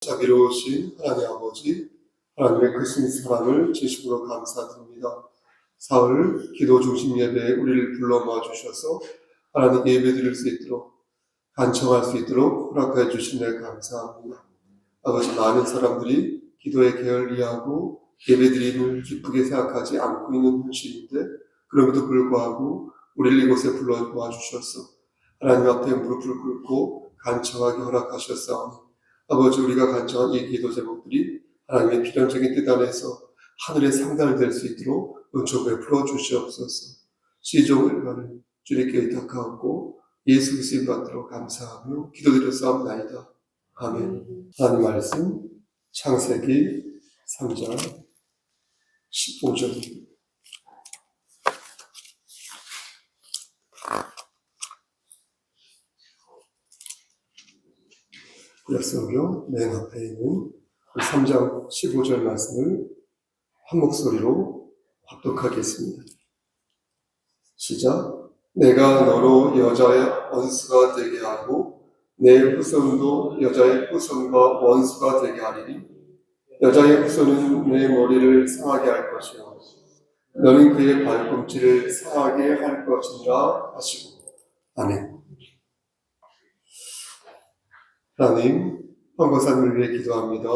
자비로우신 하나님 아버지, 하나님의 크신 사랑을 진심으로 감사드립니다. 사흘 기도 중심 예배에 우리를 불러 모아 주셔서 하나님께 예배 드릴 수 있도록 간청할 수 있도록 허락해 주신 데 감사합니다. 아버지 많은 사람들이 기도에 게을리하고 예배 드림을 기쁘게 생각하지 않고 있는 현실인데 그럼에도 불구하고 우리를 이곳에 불러 모아 주셔서 하나님 앞에 무릎을 꿇고 간청하게 허락하셨사오니 아버지 우리가 간청한 이 기도 제목들이 하나님의 필연적인 뜻 안에서 하늘의 상단을 될수 있도록 은총 베풀어 주시옵소서. 시종을 가는 주님께 의탁하옵고 예수 그리스도인 받들어 감사하며 기도드렸사옵나이다. 아멘. 하나님 말씀 창세기 3장 15절입니다. 구 약성경 맨 앞에 있는 그 3장 15절 말씀을 한 목소리로 합독하겠습니다. 시작. 내가 너로 여자의 원수가 되게 하고 내 후손도 여자의 후손과 원수가 되게 하리니 여자의 후손은 내 머리를 상하게 할 것이요 너는 그의 발꿈치를 상하게 할 것이라 하시고 아멘. 하나님, 황고사님을 위해 기도합니다.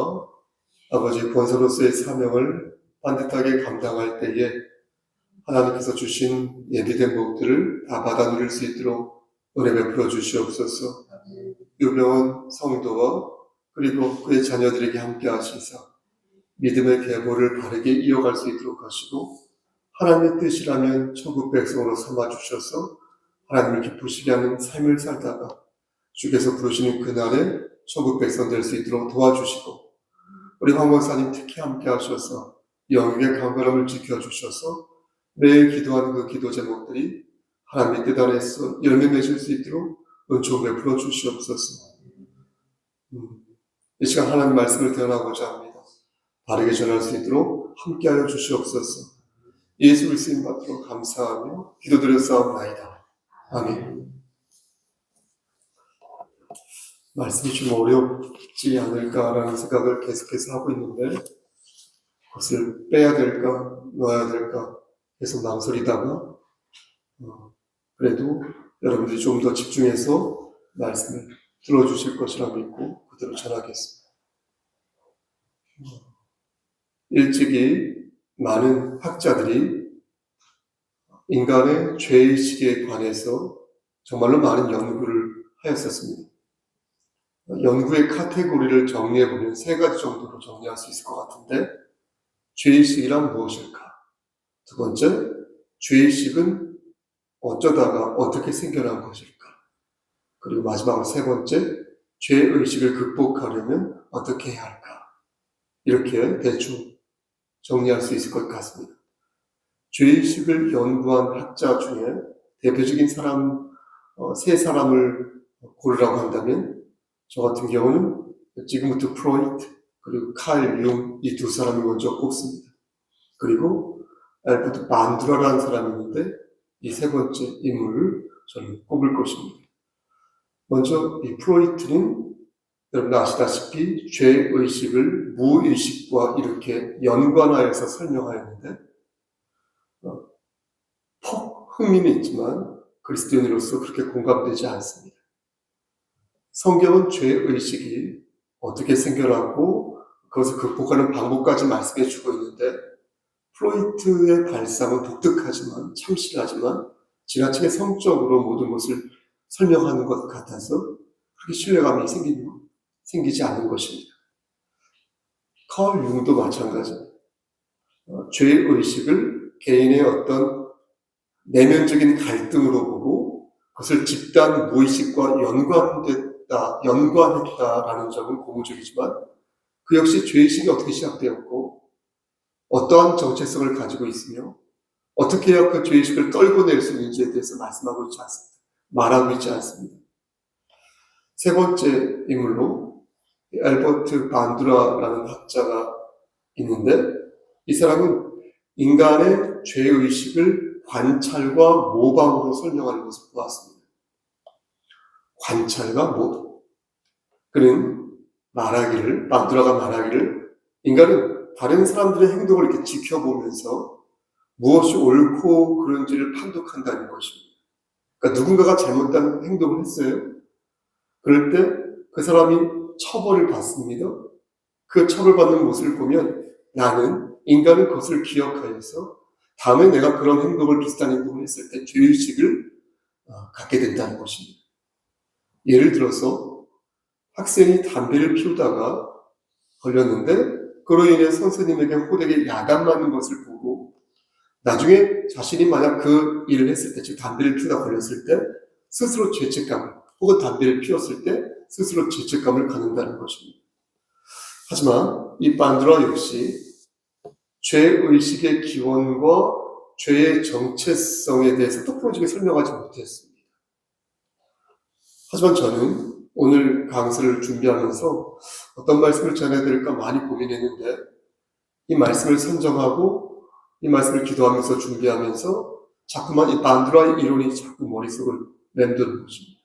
아버지 권사로서의 사명을 반듯하게 감당할 때에 하나님께서 주신 예비된 복들을 다 받아 누릴 수 있도록 은혜 베풀어 주시옵소서. 유병원 성도와 그리고 그의 자녀들에게 함께 하시사 믿음의 계보를 바르게 이어갈 수 있도록 하시고 하나님의 뜻이라면 천국 백성으로 삼아 주셔서 하나님을 기쁘시게 하는 삶을 살다가 주께서 부르시는 그날에 천국 백성 될 수 있도록 도와주시고 우리 황 목사님 특히 함께 하셔서 영육의 강건함을 지켜주셔서 매일 기도하는 그 기도 제목들이 하나님의 뜻 안에서 열매 맺을 수 있도록 은총 베풀어 주시옵소서. 음, 이 시간 하나님 말씀을 대언하고자 합니다. 바르게 전할 수 있도록 함께하여 주시옵소서. 예수 그리스도인 받도록 감사하며 기도드렸사옵나이다. 아멘. 말씀이 좀 어렵지 않을까라는 생각을 계속해서 하고 있는데 그것을 빼야 될까 넣어야 될까 계속 망설이다가 어, 그래도 여러분들이 좀 더 집중해서 말씀을 들어주실 것이라 믿고 그대로 전하겠습니다. 어, 일찍이 많은 학자들이 인간의 죄의식에 관해서 정말로 많은 연구를 하였었습니다. 연구의 카테고리를 정리해 보면 세 가지 정도로 정리할 수 있을 것 같은데, 죄의식이란 무엇일까? 두 번째, 죄의식은 어쩌다가 어떻게 생겨난 것일까? 그리고 마지막으로 세 번째, 죄의식을 극복하려면 어떻게 해야 할까? 이렇게 대충 정리할 수 있을 것 같습니다. 죄의식을 연구한 학자 중에 대표적인 사람, 어, 세 사람을 고르라고 한다면, 저 같은 경우는 지금부터 프로이트 그리고 칼 융 이 두 사람을 먼저 꼽습니다. 그리고 알버트 반드라라는 사람이 있는데 이 세 번째 인물을 저는 꼽을 것입니다. 먼저 이 프로이트는 여러분 아시다시피 죄의식을 무의식과 이렇게 연관하여서 설명하였는데 어, 퍽 흥미는 있지만 그리스도인으로서 그렇게 공감되지 않습니다. 성경은 죄의식이 어떻게 생겨났고 그것을 극복하는 방법까지 말씀해 주고 있는데 프로이트의 발상은 독특하지만 참신하지만 지나치게 성적으로 모든 것을 설명하는 것 같아서 그렇게 신뢰감이 생기는, 생기지 않는 것입니다. 칼 융도 마찬가지입니다. 어, 죄의식을 개인의 어떤 내면적인 갈등으로 보고 그것을 집단 무의식과 연관 됐다, 연관했다라는 점은 고무적이지만 그 역시 죄의식이 어떻게 시작되었고 어떠한 정체성을 가지고 있으며 어떻게 해야 그 죄의식을 떨고낼 수 있는지에 대해서 말씀하고 있지 않습니다. 말하고 있지 않습니다. 세 번째 인물로 알버트 반두라라는 학자가 있는데 이 사람은 인간의 죄의식을 관찰과 모방으로 설명하는 것을 보았습니다. 관찰과 모방. 그는 말하기를, 만들어가 말하기를 인간은 다른 사람들의 행동을 이렇게 지켜보면서 무엇이 옳고 그른지를 판독한다는 것입니다. 그러니까 누군가가 잘못된 행동을 했어요. 그럴 때 그 사람이 처벌을 받습니다. 그 처벌받는 모습을 보면 나는 인간은 그것을 기억하여서 다음에 내가 그런 행동을 비슷한 행동을 했을 때 죄의식을 어, 갖게 된다는 것입니다. 예를 들어서 학생이 담배를 피우다가 걸렸는데 그로 인해 선생님에게 호되게 야단 맞는 것을 보고 나중에 자신이 만약 그 일을 했을 때, 즉 담배를 피우다 걸렸을 때 스스로 죄책감 혹은 담배를 피웠을 때 스스로 죄책감을 갖는다는 것입니다. 하지만 이 반드라 역시 죄의식의 기원과 죄의 정체성에 대해서 똑부러지게 설명하지 못했습니다. 하지만 저는 오늘 강서를 준비하면서 어떤 말씀을 전해야 될까 많이 고민했는데 이 말씀을 선정하고 이 말씀을 기도하면서 준비하면서 자꾸만 이 반드라의 이론이 자꾸 머릿속을 맴도는 것입니다.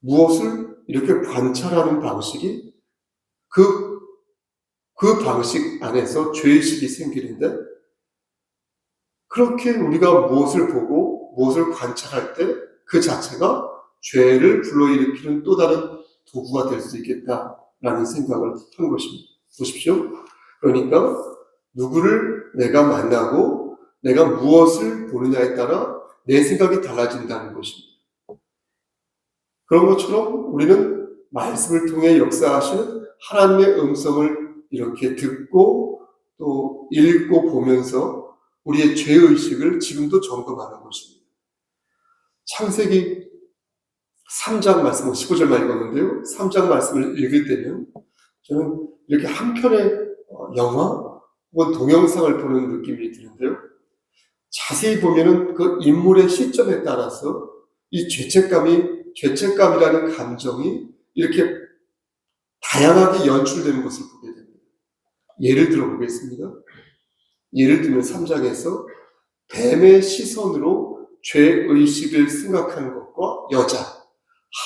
무엇을 이렇게 관찰하는 방식이 그, 그 방식 안에서 죄의식이 생기는데 그렇게 우리가 무엇을 보고 무엇을 관찰할 때 그 자체가 죄를 불러일으키는 또 다른 도구가 될 수 있겠다라는 생각을 한 것입니다. 보십시오. 그러니까 누구를 내가 만나고 내가 무엇을 보느냐에 따라 내 생각이 달라진다는 것입니다. 그런 것처럼 우리는 말씀을 통해 역사하시는 하나님의 음성을 이렇게 듣고 또 읽고 보면서 우리의 죄의식을 지금도 점검하는 것입니다. 창세기 3장 말씀을 15절만 읽었는데요. 3장 말씀을 읽을 때는 저는 이렇게 한 편의 어, 영화 혹은 동영상을 보는 느낌이 드는데요. 자세히 보면은 그 인물의 시점에 따라서 이 죄책감이, 죄책감이라는 감정이 이렇게 다양하게 연출되는 것을 보게 됩니다. 예를 들어 보겠습니다. 예를 들면 3장에서 뱀의 시선으로 죄의식을 생각하는 것과 여자,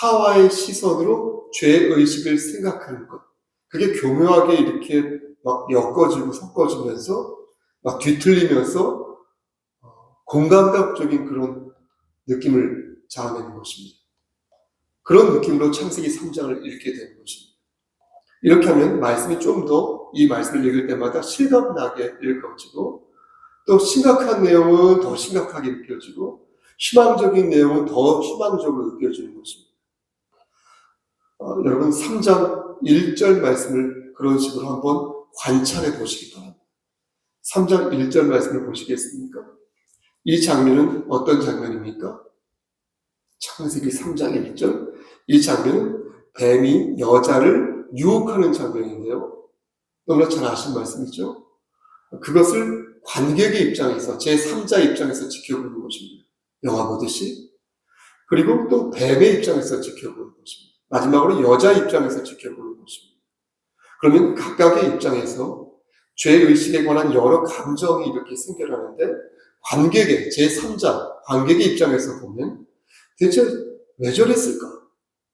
하와의 시선으로 죄의식을 생각하는 것. 그게 교묘하게 이렇게 막 엮어지고 섞어지면서 막 뒤틀리면서 어, 공감각적인 그런 느낌을 자아내는 것입니다. 그런 느낌으로 창세기 3장을 읽게 되는 것입니다. 이렇게 하면 말씀이 좀 더 이 말씀을 읽을 때마다 실감나게 읽어지고 또 심각한 내용은 더 심각하게 느껴지고 희망적인 내용은 더 희망적으로 느껴지는 것입니다. 어, 여러분 3장 1절 말씀을 그런 식으로 한번 관찰해 보시기 바랍니다. 3장 1절 말씀을 보시겠습니까? 이 장면은 어떤 장면입니까? 창세기 3장 1절. 이 장면은 뱀이 여자를 유혹하는 장면인데요. 너무나 잘 아신 말씀이죠? 그것을 관객의 입장에서, 제3자 입장에서 지켜보는 것입니다. 영화 보듯이. 그리고 또 뱀의 입장에서 지켜보는 것입니다. 마지막으로 여자 입장에서 지켜보는 것입니다. 그러면 각각의 입장에서 죄의식에 관한 여러 감정이 이렇게 생겨나는데 관객의, 제3자, 관객의 입장에서 보면 대체 왜 저랬을까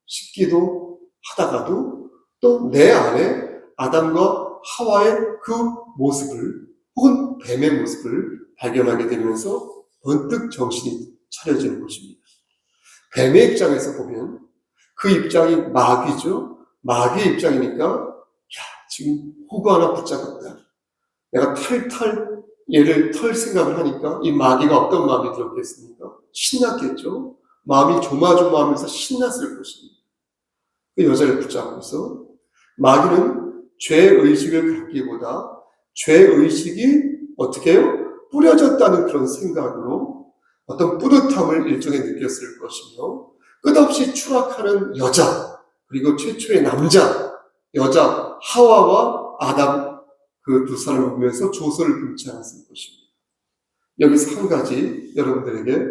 싶기도 하다가도 또 내 안에 아담과 하와의 그 모습을 혹은 뱀의 모습을 발견하게 되면서 번뜩 정신이 차려지는 것입니다. 뱀의 입장에서 보면 그 입장이 마귀죠. 마귀의 입장이니까 야 지금 호구 하나 붙잡았다. 내가 탈탈 얘를 털 생각을 하니까 이 마귀가 어떤 마음이 들었겠습니까? 신났겠죠. 마음이 조마조마하면서 신났을 것입니다. 그 여자를 붙잡고서 마귀는 죄의식을 갖기보다 죄의식이 어떻게 해요? 뿌려졌다는 그런 생각으로 어떤 뿌듯함을 일종에 느꼈을 것이며 끝없이 추락하는 여자 그리고 최초의 남자 여자 하와와 아담 그 두 사람을 보면서 조소를 금치 않았을 것입니다. 여기서 한 가지 여러분들에게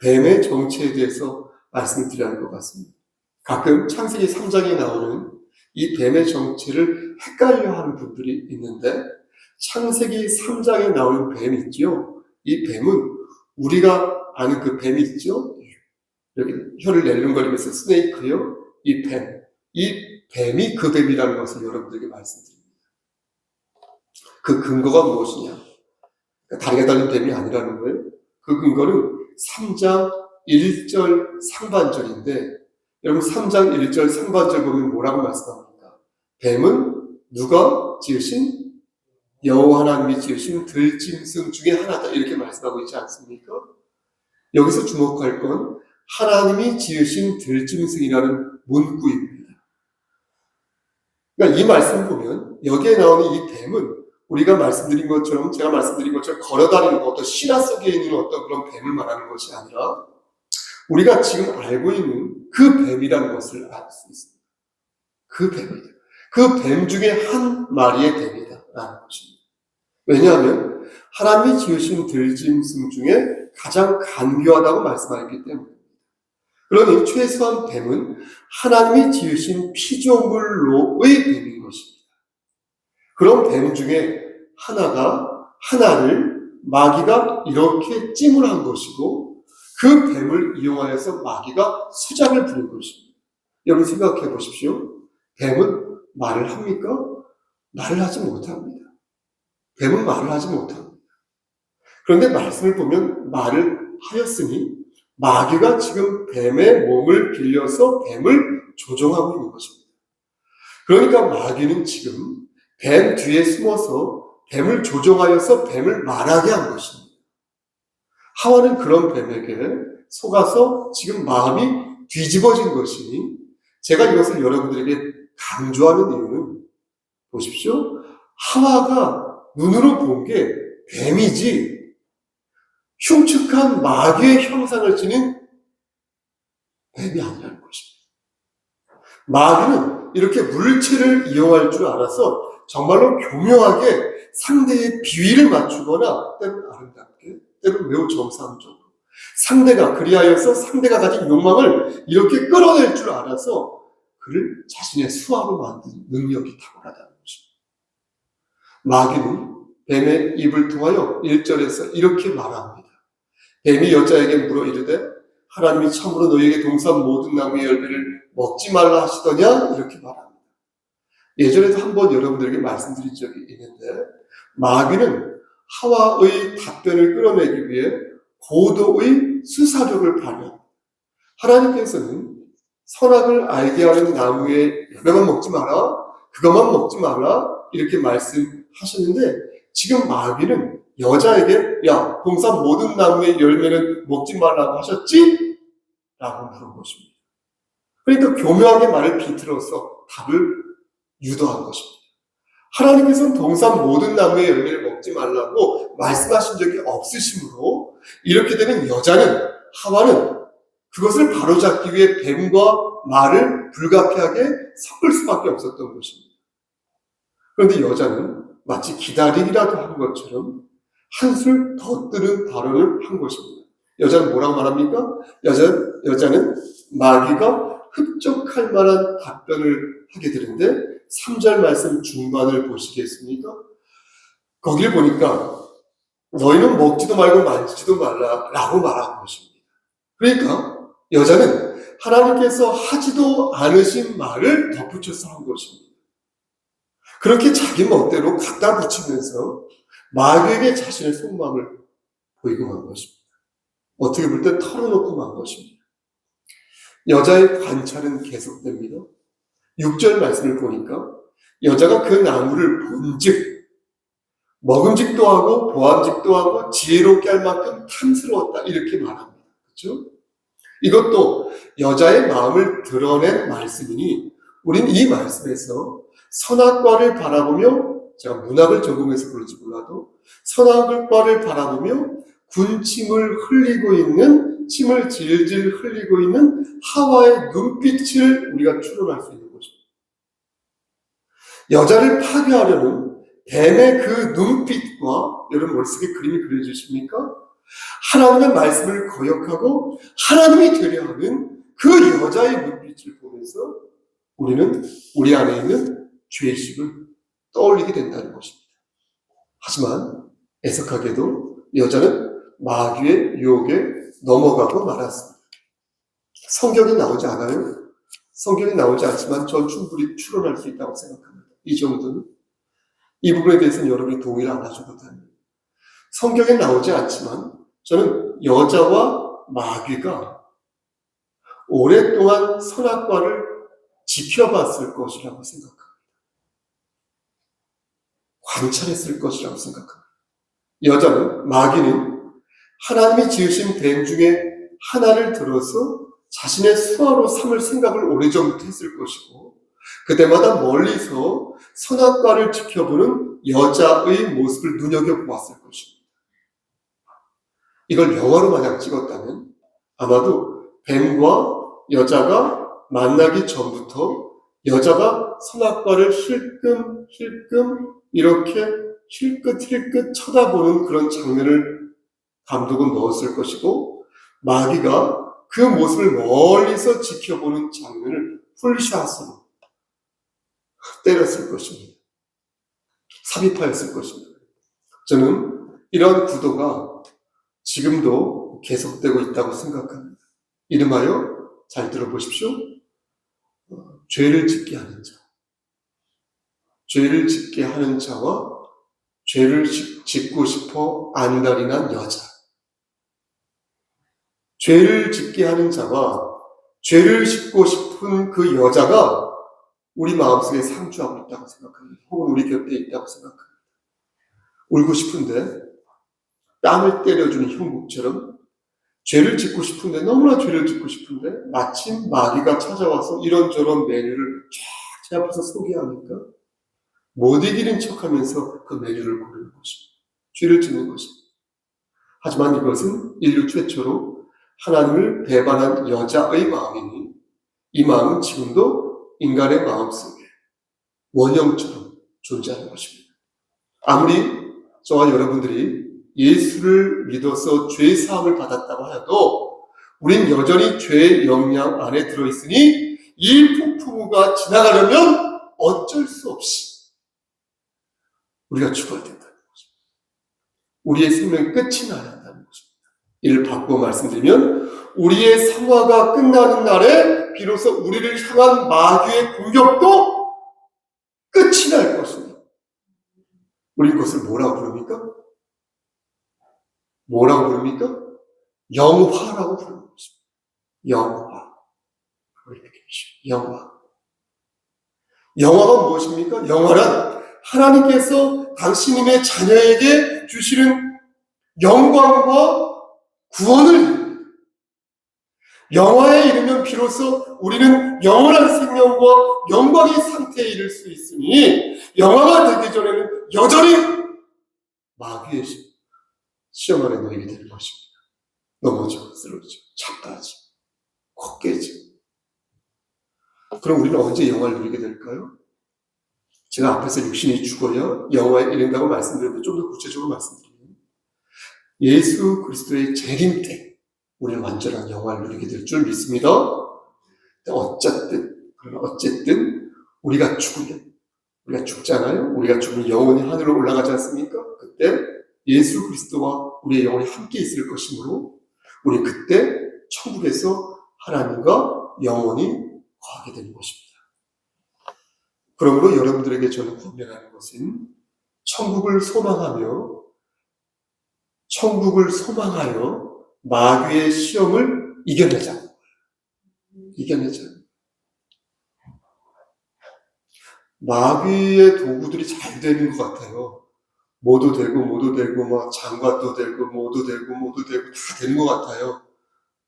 뱀의 정체에 대해서 말씀드려야 것 같습니다. 가끔 창세기 3장에 나오는 이 뱀의 정체를 헷갈려 하는 분들이 있는데 창세기 3장에 나오는 뱀 있죠? 이 뱀은 우리가 아는 그 뱀이 있죠? 여기 혀를 낼름거리면서 스네이크요? 이 뱀. 이 뱀이 그 뱀이라는 것을 여러분들에게 말씀드립니다. 그 근거가 무엇이냐? 그러니까 다리가 달린 뱀이 아니라는 거예요. 그 근거는 3장 1절 상반절인데 여러분 3장 1절 상반절 보면 뭐라고 말씀합니까? 뱀은 누가 지으신 여호와 하나님이 지으신 들짐승 중에 하나다 이렇게 말씀하고 있지 않습니까? 여기서 주목할 건 하나님이 지으신 들짐승이라는 문구입니다. 그러니까 이 말씀 보면 여기에 나오는 이 뱀은 우리가 말씀드린 것처럼 제가 말씀드린 것처럼 걸어다니는 어떤 신화 속에 있는 어떤 그런 뱀을 말하는 것이 아니라 우리가 지금 알고 있는 그 뱀이라는 것을 알 수 있습니다. 그 뱀이다. 그 뱀 중에 한 마리의 뱀이다라는 것입니다. 왜냐하면 하나님이 지으신 들짐승 중에 가장 간교하다고 말씀하셨기 때문입니다. 그러니 최소한 뱀은 하나님이 지으신 피조물로의 뱀인 것입니다. 그런 뱀 중에 하나가 하나를 마귀가 이렇게 찜을 한 것이고 그 뱀을 이용하여서 마귀가 수작을 부린 것입니다. 여러분 생각해 보십시오. 뱀은 말을 합니까? 말을 하지 못합니다. 뱀은 말을 하지 못합니다. 그런데 말씀을 보면 말을 하였으니 마귀가 지금 뱀의 몸을 빌려서 뱀을 조종하고 있는 것입니다. 그러니까 마귀는 지금 뱀 뒤에 숨어서 뱀을 조종하여서 뱀을 말하게 한 것입니다. 하와는 그런 뱀에게 속아서 지금 마음이 뒤집어진 것이니 제가 이것을 여러분들에게 강조하는 이유는 보십시오. 하와가 눈으로 본 게 뱀이지 흉측한 마귀의 형상을 지닌 뱀이 아니라는 것입니다. 마귀는 이렇게 물체를 이용할 줄 알아서 정말로 교묘하게 상대의 비위를 맞추거나 때로는 아름답게 때로는 매우 정상적으로 상대가 그리하여서 상대가 가진 욕망을 이렇게 끌어낼 줄 알아서 그를 자신의 수하로 만드는 능력이 탁월하다는 것입니다. 마귀는 뱀의 입을 통하여 1절에서 이렇게 말합니다. 뱀이 여자에게 물어 이르되 하나님이 참으로 너희에게 동산 모든 나무의 열매를 먹지 말라 하시더냐 이렇게 말합니다. 예전에도 한번 여러분들에게 말씀드린 적이 있는데 마귀는 하와의 답변을 끌어내기 위해 고도의 수사력을 발휘합니다. 하나님께서는 선악을 알게 하는 나무의 열매만 먹지 마라, 그것만 먹지 마라 이렇게 말씀하셨는데 지금 마귀는 여자에게 야 동산 모든 나무의 열매는 먹지 말라고 하셨지? 라고 물은 것입니다. 그러니까 교묘하게 말을 비틀어서 답을 유도한 것입니다. 하나님께서는 동산 모든 나무의 열매를 먹지 말라고 말씀하신 적이 없으시므로 이렇게 되면 여자는 하와는 그것을 바로잡기 위해 뱀과 말을 불가피하게 섞을 수밖에 없었던 것입니다. 그런데 여자는 마치 기다리기라도 한 것처럼 한술 더 뜨는 발언을 한 것입니다. 여자는 뭐라고 말합니까? 여자, 여자는 마귀가 흡족할 만한 답변을 하게 되는데 3절 말씀 중반을 보시겠습니까? 거길 보니까 너희는 먹지도 말고 만지지도 말라 라고 말한 것입니다. 그러니까 여자는 하나님께서 하지도 않으신 말을 덧붙여서 한 것입니다. 그렇게 자기 멋대로 갖다 붙이면서 마귀에게 자신의 속마음을 보이고 만 것입니다. 어떻게 볼 때 털어놓고 만 것입니다. 여자의 관찰은 계속됩니다. 6절 말씀을 보니까 여자가 그 나무를 본즉 먹음직도 하고 보암직도 하고 지혜롭게 할 만큼 탐스러웠다 이렇게 말합니다. 그렇죠? 이것도 여자의 마음을 드러낸 말씀이니 우린 이 말씀에서 선악과를 바라보며 제가 문학을 전공해서 그런지 몰라도 선악과를 바라보며 군침을 흘리고 있는 침을 질질 흘리고 있는 하와의 눈빛을 우리가 추론할 수 있는 것입니다. 여자를 파괴하려는 뱀의 그 눈빛과 여러분 머릿속에 그림이 그려지십니까? 하나님의 말씀을 거역하고 하나님이 되려 하는 그 여자의 눈빛을 보면서 우리는 우리 안에 있는 죄의식을 떠올리게 된다는 것입니다. 하지만 애석하게도 여자는 마귀의 유혹에 넘어가고 말았습니다. 성경에 나오지 않아요. 성경에 나오지 않지만 전 충분히 추론할 수 있다고 생각합니다. 이 정도는. 이 부분에 대해서는 여러분이 동의를 안 하셔도. 성경에 나오지 않지만 저는 여자와 마귀가 오랫동안 선악과를 지켜봤을 것이라고 생각합니다. 관찰했을 것이라고 생각합니다. 여자는, 마귀는 하나님이 지으신 뱀 중에 하나를 들어서 자신의 수화로 삼을 생각을 오래전부터 했을 것이고, 그때마다 멀리서 선악과를 지켜보는 여자의 모습을 눈여겨보았을 것입니다. 이걸 영화로 만약 찍었다면 아마도 뱀과 여자가 만나기 전부터 여자가 선악과를 힐끔 힐끔 이렇게 힐끗 힐끗 쳐다보는 그런 장면을 감독은 넣었을 것이고 마귀가 그 모습을 멀리서 지켜보는 장면을 풀샷으로 때렸을 것입니다. 삽입하였을 것입니다. 저는 이런 구도가 지금도 계속되고 있다고 생각합니다. 이름하여 잘 들어보십시오. 어, 죄를 짓게 하는 자. 죄를 짓게 하는 자와 죄를 짓- 짓고 싶어 안달이 난 여자. 죄를 짓게 하는 자와 죄를 짓고 싶은 그 여자가 우리 마음속에 상주하고 있다고 생각합니다. 혹은 우리 곁에 있다고 생각합니다. 울고 싶은데 땀을 때려주는 형국처럼 죄를 짓고 싶은데 너무나 죄를 짓고 싶은데 마침 마귀가 찾아와서 이런저런 메뉴를 쫙 제 앞에서 소개하니까 못 이기는 척 하면서 그 메뉴를 고르는 것입니다. 죄를 짓는 것입니다. 하지만 이것은 인류 최초로 하나님을 배반한 여자의 마음이니 이 마음은 지금도 인간의 마음속에 원형처럼 존재하는 것입니다. 아무리 저와 여러분들이 예수를 믿어서 죄 사함을 받았다고 하여도 우린 여전히 죄의 영향 안에 들어있으니 이 폭풍우가 지나가려면 어쩔 수 없이 우리가 죽어야 된다는 것입니다. 우리의 생명 끝이 나야 한다는 것입니다. 이를 바꾸어 말씀드리면 우리의 상화가 끝나는 날에 비로소 우리를 향한 마귀의 공격도 끝이 날 것입니다. 우리 그것을 뭐라고 부릅니까? 뭐라고 부릅니까? 영화라고 부르는 것입니다. 영화. 영화. 영화가 무엇입니까? 영화란 하나님께서 당신님의 자녀에게 주시는 영광과 구원을. 영화에 이르면 비로소 우리는 영원한 생명과 영광의 상태에 이를 수 있으니 영화가 되기 전에는 여전히 마귀의 시- 시험 안에 놓이게 될 것입니다. 넘어져, 쓰러져, 잡다지, 콧깨지. 그럼 우리는 언제 영화를 누리게 될까요? 제가 앞에서 육신이 죽어야 영화에 이른다고 말씀드렸는데 좀 더 구체적으로 말씀드리면 예수 그리스도의 재림 때 우리는 완전한 영화를 누리게 될 줄 믿습니다. 어쨌든 그러나 어쨌든 우리가 죽으면 우리가 죽잖아요. 우리가 죽으면 영원히 하늘로 올라가지 않습니까? 그때 예수 그리스도와 우리의 영혼이 함께 있을 것이므로 우리 그때 천국에서 하나님과 영원히 거하게 되는 것입니다. 그러므로 여러분들에게 저는 권면하는 것은 천국을 소망하며 천국을 소망하여 마귀의 시험을 이겨내자. 이겨내자. 마귀의 도구들이 잘 되는 것 같아요. 뭐도 되고, 뭐도 되고, 막 장관도 되고, 뭐도 되고, 뭐도 되고, 다 되는 것 같아요.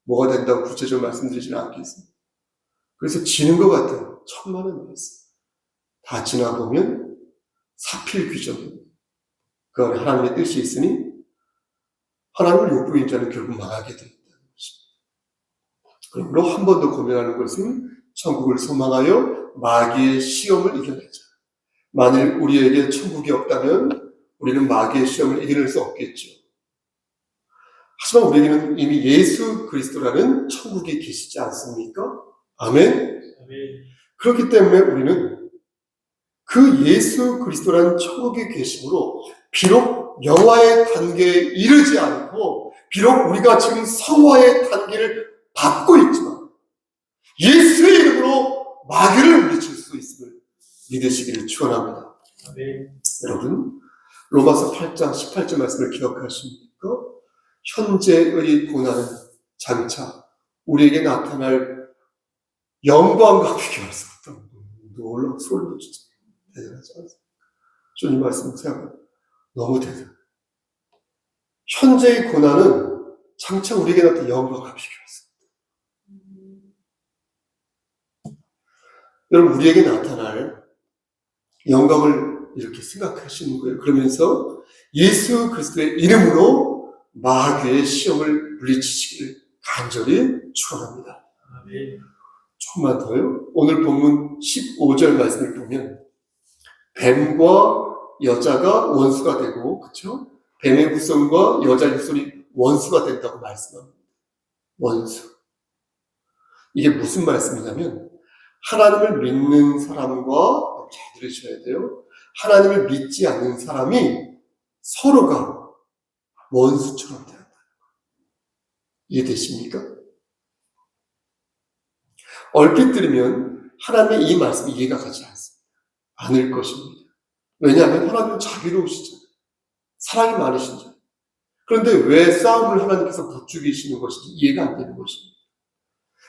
뭐가 된다고 구체적으로 말씀드리지는 않겠습니다. 그래서 지는 것 같아요. 천만 원이었어요. 다 지나보면 사필 규정입니다. 그 안에 하나님의 뜻이 있으니 하나님을 욕부인 자는 결국 망하게 된다는 것입니다. 그러므로 한 번 더 고민하는 것은 천국을 소망하여 마귀의 시험을 이겨내자. 만일 우리에게 천국이 없다면 우리는 마귀의 시험을 이겨낼 수 없겠죠. 하지만 우리에게는 이미 예수 그리스도라는 천국이 계시지 않습니까? 아멘? 그렇기 때문에 우리는 그 예수 그리스도라는 천국에 계심으로 비록 영화의 단계에 이르지 않고 비록 우리가 지금 성화의 단계를 받고 있지만 예수의 이름으로 마귀를 물리칠 수 있음을 믿으시기를 축원합니다. 아멘. 여러분, 로마서 8장 18절 말씀을 기억하십니까? 현재의 고난은 장차 우리에게 나타날 영광과 비교할 수 없다. 놀라운 소리도 진짜 대단하지 않습니까? 주님 말씀 생각하면 너무 대단. 현재의 고난은 장차 우리에게 영광과 비교할 수 없다. 여러분, 우리에게 나타날 영광을 이렇게 생각하시는 거예요. 그러면서 예수 그리스도의 이름으로 마귀의 시험을 물리치시기를 간절히 축원합니다. 조금만 더요. 오늘 본문 15절 말씀을 보면 뱀과 여자가 원수가 되고 그렇죠? 뱀의 후손과 여자의 후손이 원수가 된다고 말씀합니다. 원수. 이게 무슨 말씀이냐면 하나님을 믿는 사람과 잘 들으셔야 돼요. 하나님을 믿지 않는 사람이 서로가 원수처럼 된다. 이해되십니까? 얼핏 들으면 하나님의 이 말씀이 이해가 가지 않습니다. 않을 것입니다. 왜냐하면 하나님은 자비로우시잖아요. 사랑이 많으신잖아요. 그런데 왜 싸움을 하나님께서 부추기시는 것인지 이해가 안 되는 것입니다.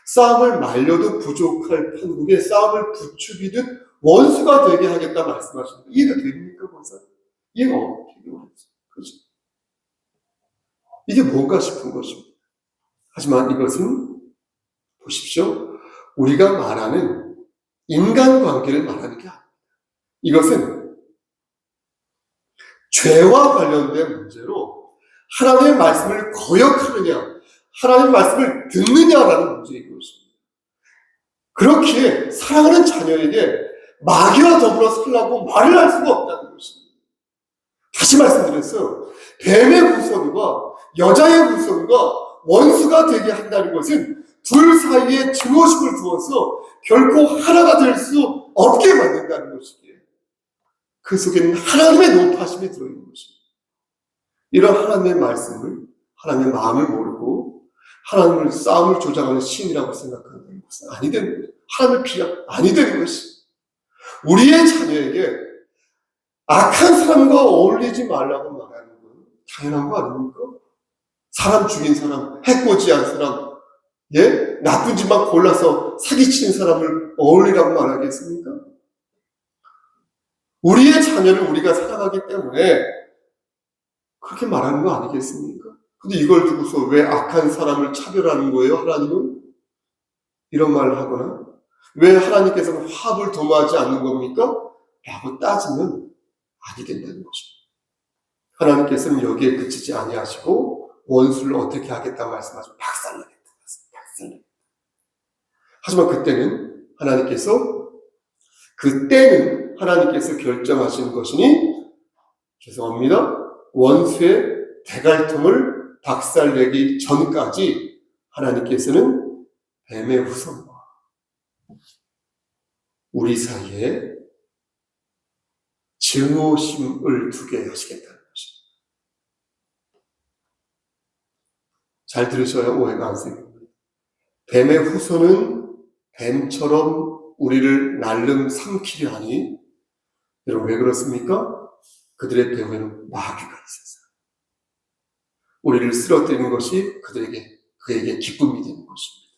싸움을 말려도 부족할 판국에 싸움을 부추기듯 원수가 되게 하겠다 말씀하십니다. 이해가 됩니까, 권사? 이해가 되게 어렵죠. 그렇죠? 이게 뭔가 싶은 것입니다. 하지만 이것은 보십시오. 우리가 말하는 인간 관계를 말하는 게 아닙니다. 이것은 죄와 관련된 문제로 하나님의 말씀을 거역하느냐, 하나님의 말씀을 듣느냐라는 문제인 것입니다. 그렇기에 사랑하는 자녀에게 마귀와 더불어 살라고 말을 할 수가 없다는 것입니다. 다시 말씀드렸어요. 뱀의 후손과 여자의 후손과 원수가 되게 한다는 것은 둘 사이에 증오심을 두어서 결코 하나가 될 수 없게 만든다는 것이기에 그 속에는 하나님의 높아심이 들어있는 것입니다. 이런 하나님의 말씀을 하나님의 마음을 모르고 하나님을 싸움을 조장하는 신이라고 생각하는 것은 아니 되는 거예요. 하나님을 비하 아니 되는 것이 우리의 자녀에게 악한 사람과 어울리지 말라고 말하는 건 당연한 거 아닙니까? 사람 죽인 사람, 해코지한 사람, 예? 나쁜 짓만 골라서 사기치는 사람을 어울리라고 말하겠습니까? 우리의 자녀를 우리가 사랑하기 때문에 그렇게 말하는 거 아니겠습니까? 근데 이걸 두고서 왜 악한 사람을 차별하는 거예요, 하나님은? 이런 말을 하거나, 왜 하나님께서는 화합을 도모하지 않는 겁니까? 라고 따지면 아니 된다는 거죠. 하나님께서는 여기에 그치지 아니하시고, 원수를 어떻게 하겠다 말씀하시면 박살나겠다. 박살나겠다. 하지만 그때는 하나님께서 그때는 하나님께서 결정하신 것이니 죄송합니다. 원수의 대갈통을 박살내기 전까지 하나님께서는 뱀의 후손과 우리 사이에 증오심을 두게 하시겠다는 것입니다. 잘 들으셔야 오해가 안 생깁니다. 뱀의 후손은 뱀처럼 우리를 날름 삼키려 하니 여러분 왜 그렇습니까? 그들의 배후에는 마귀가 있었어요. 우리를 쓰러뜨리는 것이 그들에게 그에게 기쁨이 되는 것입니다.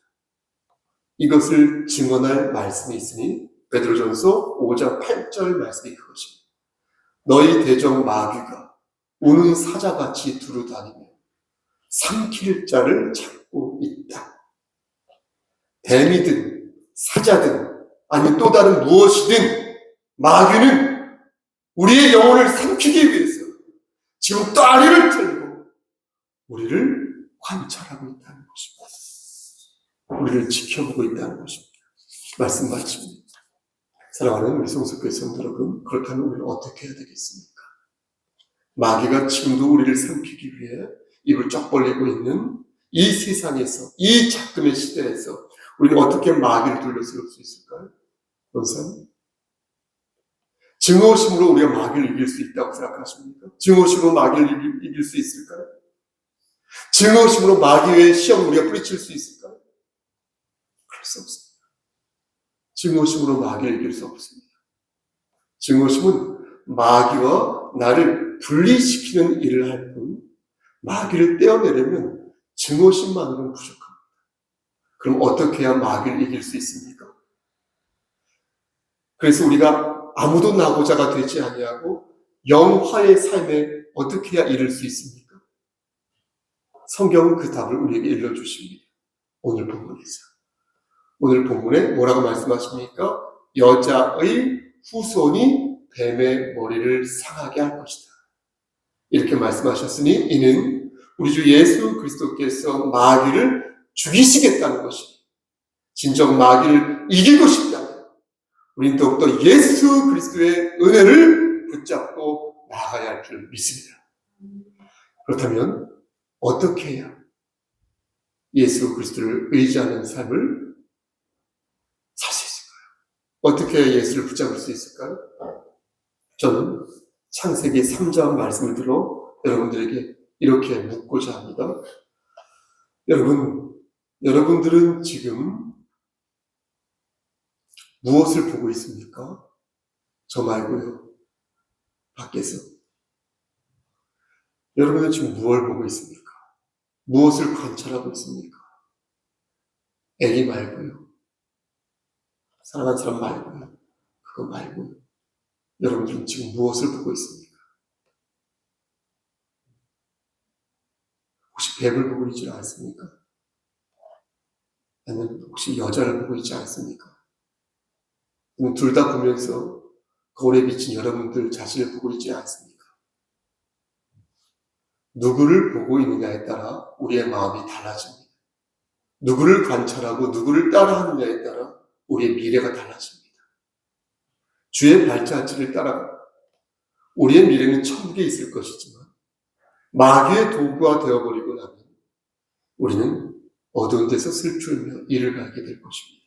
이것을 증언할 말씀이 있으니 베드로전서 5장 8절 말씀이 그것입니다. 너희 대적 마귀가 우는 사자같이 두루다니며 삼킬 자를 찾고 있다. 뱀이든 사자든 아니면 또 다른 무엇이든 마귀는 우리의 영혼을 삼키기 위해서 지금 다리를 들고 우리를 관찰하고 있다는 것입니다. 우리를 지켜보고 있다는 것입니다. 말씀 마칩니다. 사랑하는 우리 성석교회 성도 여러분, 그렇다면 우리는 어떻게 해야 되겠습니까? 마귀가 지금도 우리를 삼키기 위해 입을 쩍 벌리고 있는 이 세상에서, 이 작금의 시대에서 우리는 어떻게 마귀를 둘러쓸 수 있을까요? 원사님? 증오심으로 우리가 마귀를 이길 수 있다고 생각하십니까? 증오심으로 마귀를 이길 수 있을까요? 증오심으로 마귀의 시험 우리가 뿌리칠 수 있을까요? 그럴 수 없습니다. 증오심으로 마귀를 이길 수 없습니다. 증오심은 마귀와 나를 분리시키는 일을 할 뿐, 마귀를 떼어내려면 증오심만으로는 부족합니다. 그럼 어떻게 해야 마귀를 이길 수 있습니까? 그래서 우리가 아무도 나고자가 되지 아니하고 영화의 삶에 어떻게 해야 이룰 수 있습니까? 성경은 그 답을 우리에게 일러주십니다. 오늘 본문에서. 오늘 본문에 뭐라고 말씀하십니까? 여자의 후손이 뱀의 머리를 상하게 할 것이다. 이렇게 말씀하셨으니 이는 우리 주 예수 그리스도께서 마귀를 죽이시겠다는 것이 진정 마귀를 이기고 싶다면 우리는 더욱더 예수 그리스도의 은혜를 붙잡고 나아가야 할 줄 믿습니다. 그렇다면 어떻게 해야 예수 그리스도를 의지하는 삶을 살 수 있을까요? 어떻게 해야 예수를 붙잡을 수 있을까요? 저는 창세기 3장 말씀을 들어 여러분들에게 이렇게 묻고자 합니다. 여러분, 여러분들은 지금 무엇을 보고 있습니까? 저 말고요. 밖에서. 여러분은 지금 무엇을 보고 있습니까? 무엇을 관찰하고 있습니까? 애기 말고요. 사랑하는 사람 말고요. 그거 말고요. 여러분들은 지금 무엇을 보고 있습니까? 혹시 뱀을 보고 있지 않습니까? 아니면 혹시 여자를 보고 있지 않습니까? 둘 다 보면서 거울에 비친 여러분들 자신을 보고 있지 않습니까? 누구를 보고 있느냐에 따라 우리의 마음이 달라집니다. 누구를 관찰하고 누구를 따라하느냐에 따라 우리의 미래가 달라집니다. 주의 발자취를 따라 우리의 미래는 천국에 있을 것이지만 마귀의 도구가 되어버리고 나면 우리는 어두운 데서 슬프며 이를 가게 될 것입니다.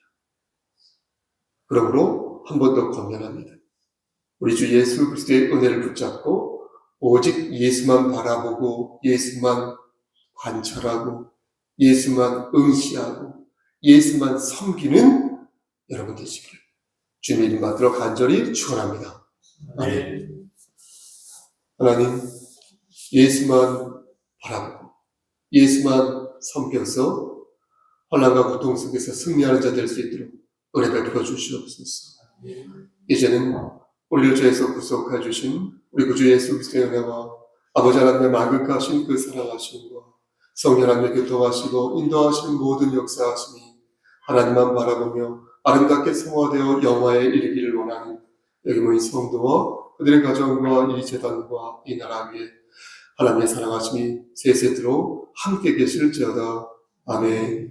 그러므로 한 번 더 권면합니다. 우리 주 예수 그리스도의 은혜를 붙잡고 오직 예수만 바라보고 예수만 관찰하고 예수만 응시하고 예수만 섬기는 여러분 되시기를 주님의 이름 받들어 간절히 축원합니다. 아멘. 하나님 예수만 바라보고 예수만 섬겨서 환란과 고통 속에서 승리하는 자 될 수 있도록 은혜 베풀어 주시옵소서. 이제는 올려주에서 구속해 주신 우리 구주 예수 그리스도의 은혜와 아버지 하나님의 만극하신 그 사랑하심과 성령 하나님의 교통하시고 인도하시는 모든 역사하심이 하나님만 바라보며 아름답게 성화되어 영화에 이르기를 원하는 여기 모인 성도와 그들의 가정과 이 재단과 이 나라 위에 하나님의 사랑하심이 세세토록 함께 계실지어다. 아멘.